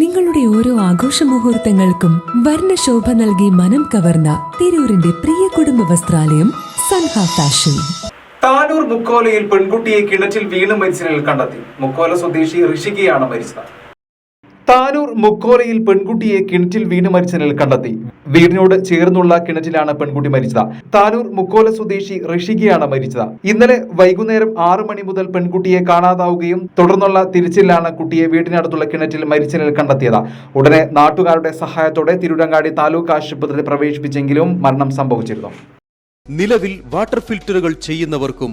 നിങ്ങളുടെ ഓരോ ആഘോഷ മുഹൂർത്തങ്ങൾക്കും വർണശോഭ നൽകി മനം കവർന്ന തിരൂരിന്റെ പ്രിയ കുടുംബ വസ്ത്രാലയം സൻഹ ഫാഷൻ. താനൂർ മുക്കോലയിൽ പെൺകുട്ടിയെ കിണറ്റിൽ വീണ് മരിച്ചതിൽ കണ്ടെത്തി. മുക്കോല സ്വദേശി ഋഷികയാണ് മരിച്ചത്. താനൂർ മുക്കോലയിൽ പെൺകുട്ടിയെ കിണറ്റിൽ വീണ് മരിച്ച നിലയിൽ കണ്ടെത്തി. വീടിനോട് ചേർന്നുള്ള കിണറ്റിലാണ് പെൺകുട്ടി മരിച്ചത്. താനൂർ മുക്കോല സ്വദേശി ഋഷികയാണ് മരിച്ചത്. ഇന്നലെ വൈകുന്നേരം ആറു മണി മുതൽ പെൺകുട്ടിയെ കാണാതാവുകയും തുടർന്നുള്ള തിരിച്ചിലാണ് കുട്ടിയെ വീടിനടുത്തുള്ള കിണറ്റിൽ മരിച്ച നിലയിൽ കണ്ടെത്തിയത്. ഉടനെ നാട്ടുകാരുടെ സഹായത്തോടെ തിരുരങ്ങാടി താലൂക്ക് ആശുപത്രിയിൽ പ്രവേശിപ്പിച്ചെങ്കിലും മരണം സംഭവിച്ചിരുന്നു. നിലവിൽ വാട്ടർ ഫിൽറ്ററുകൾ ചെയ്യുന്നവർക്കും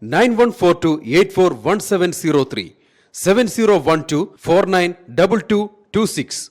nine one four two eight four one seven zero three seven zero one two four nine double two two six.